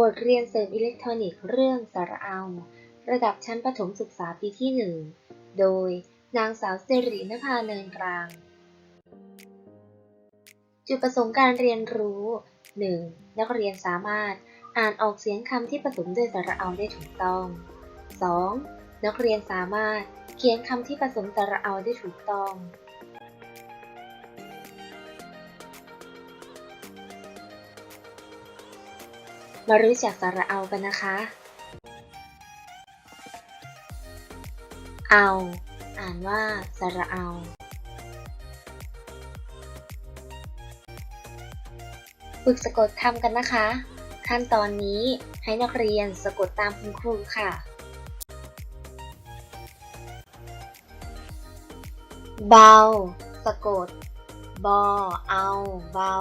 บทเรียนเสริมอิเล็กทรอนิกส์เรื่องสระเอา ระดับชั้นประถมศึกษาปีที่ 1 โดยนางสาวสิรินภาเนินกลาง จุดประสงค์การเรียนรู้ 1. นักเรียนสามารถอ่านออกเสียงคำที่ผสมด้วยสระเอาได้ถูกต้อง 2. นักเรียนสามารถเขียนคำที่ผสมสระเอาได้ถูกต้อง มารู้จักสระเอากันนะคะ เอา อ่านว่าสระเอา ฝึกสะกดคำกันนะคะ ขั้นตอนนี้ให้นักเรียนสะกดตามคุณครูค่ะ เบา สะกด บอ เอา เบา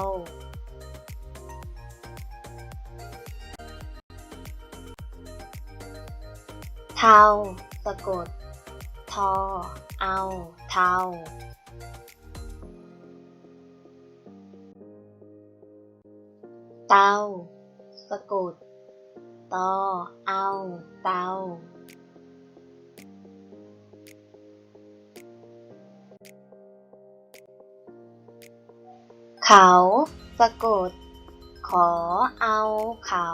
เทาสะกด ทอ เอา เทาเตาสะกด ตอ เอา เตาเขา สะกด ขอ เอา เขา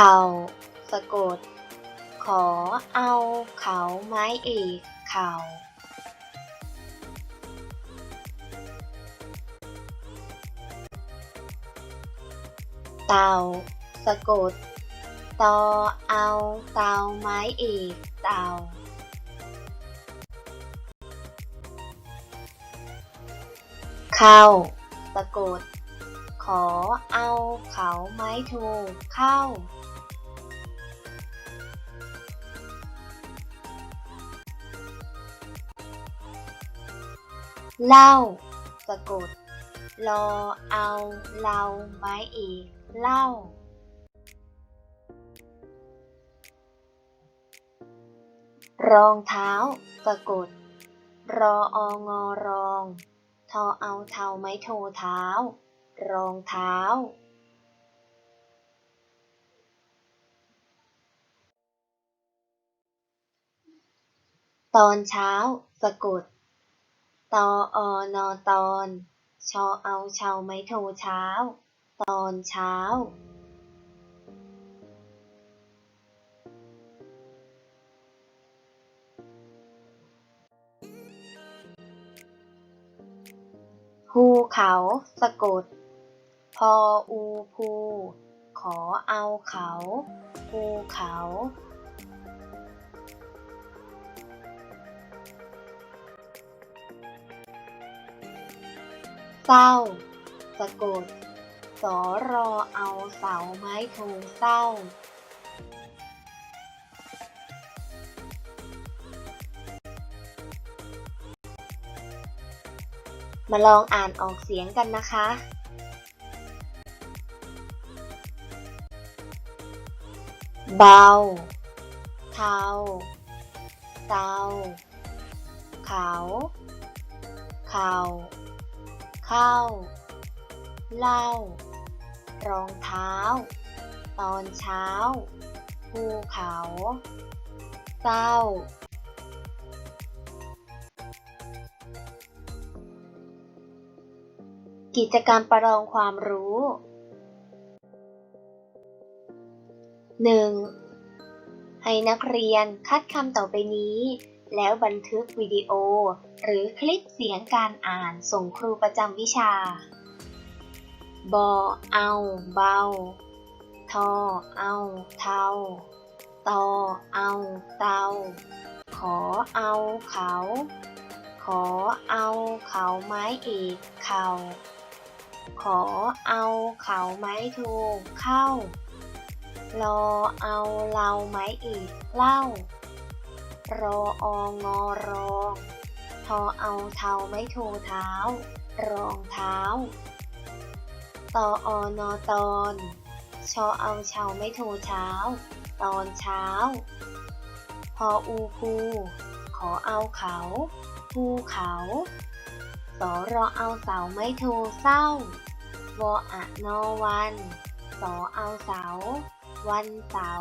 เขาสะกด ขอเอาเขาไม้เอกเขาเต่าสะกด ตอเอาเตาไม้เอกเต่าเข้าสะกด ขอเอาเขาไม้โทเข้า เล่า สะกด รอเอาเราไม้เอกเล่า รองเท้า สะกด รอองอรอง ทอเอาเท้าไม้โทเท้า รองเท้า ตอนเช้า สะกด ตออนอตอน ชอเอาชาวไม้โทเช้า ตอนเช้า ภูเขาสะกด พออูภู ขอเอาเขา ภูเขา เศร้า สะกด สอรอเอาเสาไม้โทเศร้า มาลองอ่านออกเสียงกันนะคะ เบา เทาเตาเขา เขา ข้าเล่ารองเท้า ตอนเช้า ภูเขา เศร้า กิจกรรมประลองความรู้ 1. ให้นักเรียนคัดคำต่อไปนี้ แล้วบันทึกวิดีโอ หรือคลิปเสียงการอ่านส่งครูประจำวิชา บอ เอา เบา ทอ เอา เทาตอ เอา เตา ขอเอาเขา ขอเอาเขาไม้เอกเข่าขอเอาเขาไม้โทเข้ารอเอาเราไม้เอกเล่า รอองอรองทอเอาเทาไม้โทเท้า รองเท้า ตออนอตอนชอเอาเชาไม้โทเช้า ตอนเช้า พออูภูขอเอาเขาภูเขาสอรอเอาเสาไม้โทเศร้าวออะนอวันสอเอาเสา วันเสา